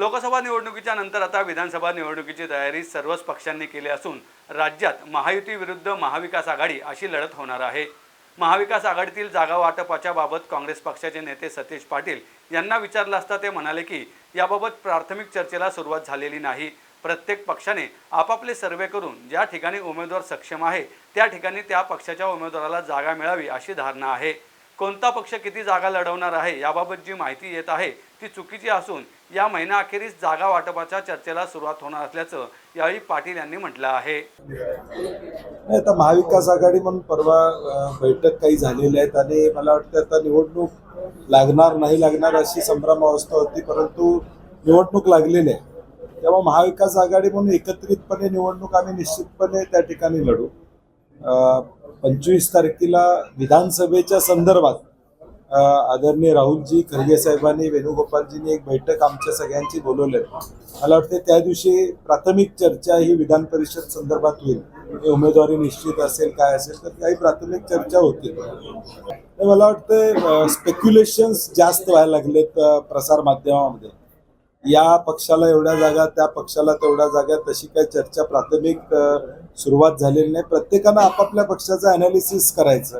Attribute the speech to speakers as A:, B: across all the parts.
A: लोकसभा निवडणुकीच्या नंतर आता विधानसभा निवडणुकीची तयारी सर्वच पक्षांनी केली असून राज्यात महायुती विरुद्ध महाविकास आघाडी अशी लढत होणार आहे. महाविकास आघाडीतील जागा वाटपाच्या बाबत काँग्रेस पक्षाचे नेते सतीश पाटील यांना विचारलं असता ते म्हणाले की याबाबत प्राथमिक चर्चेला सुरुवात झालेली नाही. प्रत्येक पक्षाने आपापले सर्वे करून ज्या ठिकाणी उमेदवार सक्षम आहे त्या ठिकाणी त्या पक्षाच्या उमेदवाराला जागा मिळावी अशी धारणा आहे. कोणता पक्ष किती जागा लढवणार आहे याबाबत जी माहिती येत आहे ती चुकीची असून या महिनाअखेरीस जागा वाटपाच्या चर्चेला सुरुवात होणार असल्याचं यावेळी पाटील यांनी म्हटलं आहे.
B: नाही आता महाविकास आघाडी म्हणून परवा बैठक काही झालेली आहेत आणि मला वाटतं आता निवडणूक लागणार नाही लागणार अशी संभ्रमावस्था होती परंतु निवडणूक लागलेली आहे. तेव्हा महाविकास आघाडी म्हणून एकत्रितपणे निवडणूक आम्ही निश्चितपणे त्या ठिकाणी लढू. पंचवीस तारखेला विधानसभेच्या संदर्भात आदरणीय राहुलजी खरगे साहेबांनी वेणुगोपालजींनी एक बैठक आमच्या सगळ्यांची बोलवली मला वाटते त्या दिवशी प्राथमिक चर्चा ही विधान परिषद संदर्भात होईल. उमेदवारी निश्चित असेल काय असेल तर काही प्राथमिक चर्चा होतील. मला वाटतं स्पेक्युलेशन्स जास्त व्हायला लागलेत प्रसार माध्यमामध्ये. या पक्षाला एवढ्या जागा त्या पक्षाला तेवढ्या जागा तशी काही चर्चा प्राथमिक सुरुवात झालेली नाही. प्रत्येकानं आपापल्या पक्षाचं अनालिसिस करायचं.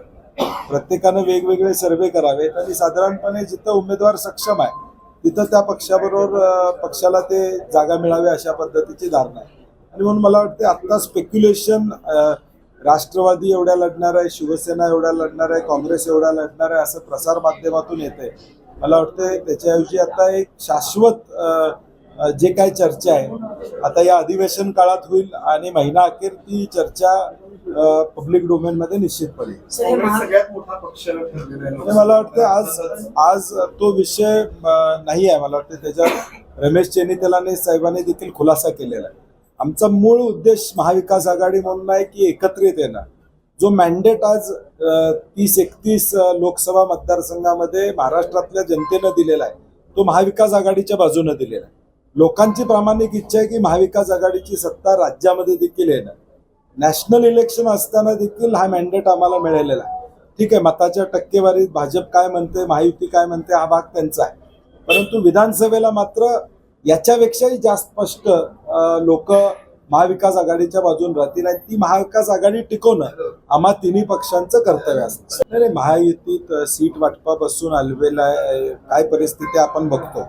B: प्रत्येकानं वेगवेगळे सर्वे करावेत आणि साधारणपणे जिथं उमेदवार सक्षम आहे तिथं त्या पक्षाबरोबर पक्षाला ते जागा मिळावे अशा पद्धतीची धारणा आहे. आणि म्हणून मला वाटते आत्ता स्पेक्युलेशन राष्ट्रवादी एवढ्या लढणार आहे शिवसेना एवढ्या लढणार आहे काँग्रेस एवढ्या लढणार आहे असं प्रसार माध्यमातून येत आहे मला वाटतं त्याच्याऐवजी आता एक शाश्वत जे काही चर्चा आहे आता या अधिवेशन काळात होईल आणि महिना अखेर ती चर्चा पब्लिक
C: पक्ष ठरलेला आहे.
B: आणि मला वाटतं आज आज तो विषय नाही आहे. मला वाटतं त्याच्यात रमेश चेन्नीतलाने साहेबांनी देखील खुलासा केलेला आहे. आमचा मूळ उद्देश महाविकास आघाडी म्हणून आहे की एकत्रित येणं. जो मॅन्डेट आज तीस एकतीस लोकसभा मतदारसंघामध्ये महाराष्ट्रातल्या जनतेनं दिलेला आहे तो महाविकास आघाडीच्या बाजूनं दिलेला आहे. लोकांची प्रामाणिक इच्छा आहे की महाविकास आघाडीची सत्ता राज्यामध्ये देखील येणं नॅशनल इलेक्शन असताना देखील हा मॅन्डेट आम्हाला मिळालेला आहे. ठीक आहे मताच्या टक्केवारीत भाजप काय म्हणते महायुती काय म्हणते हा भाग त्यांचा आहे. परंतु विधानसभेला मात्र याच्यापेक्षाही जास्त स्पष्ट लोक महाविकास आघाडीच्या बाजून राहतील आणि ती महाविकास आघाडी टिकवणं आम्हा तिन्ही पक्षांचं कर्तव्य असतं. नाही, महायुतीत सीट वाटपापासून आलवेला आहे, काय परिस्थिती आपण बघतो.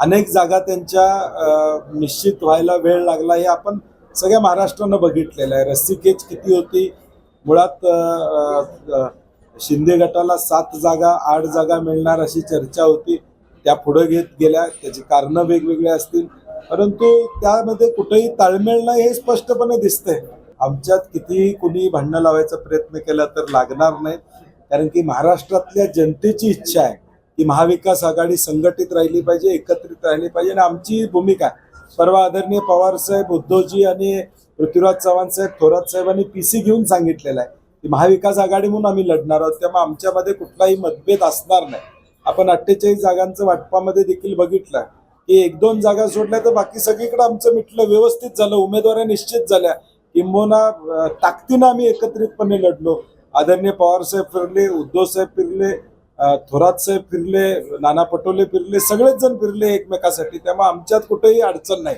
B: अनेक जागा त्यांच्या निश्चित व्हायला वेळ लागला हे आपण सगळ्या महाराष्ट्रानं बघितलेलं आहे. रस्सीकेच किती होती? मुळात शिंदे गटाला सात जागा आठ जागा मिळणार अशी चर्चा होती. त्या पुढे घेत गेल्या. त्याची कारणं वेगवेगळी असतील. परंतु त्यामध्ये कुठेही ताळमेळ नाही हे स्पष्टपणे दिसतंय. आमच्यात कितीही कुणी भांडणं लावायचा प्रयत्न केला तर लागणार नाही. कारण की महाराष्ट्रातल्या जनतेची इच्छा आहे की महाविकास आघाडी संघटित राहिली पाहिजे एकत्रित राहिली पाहिजे. आणि आमची भूमिका आहे. परवा आदरणीय पवार साहेब उद्धवजी आणि पृथ्वीराज चव्हाण साहेब थोरात साहेबांनी पी सी घेऊन सांगितलेलं आहे की महाविकास आघाडी म्हणून आम्ही लढणार आहोत. त्यामुळे आमच्यामध्ये कुठलाही मतभेद असणार नाही. आपण अठ्ठेचाळीस जागांचं वाटपामध्ये देखील बघितलं. की एक दोन जागा सोडल्या तर बाकी सगळीकडे आमचं मिटलं व्यवस्थित झालं उमेदवाऱ्या निश्चित झाल्या. किंबोना ताकदीनं आम्ही एकत्रितपणे लढलो. आदरणीय पवार साहेब फिरले उद्धव साहेब फिरले थोरात साहेब फिरले नाना पटोले फिरले सगळेच जण फिरले एकमेकासाठी. त्यामुळे आमच्यात कुठेही अडचण नाही.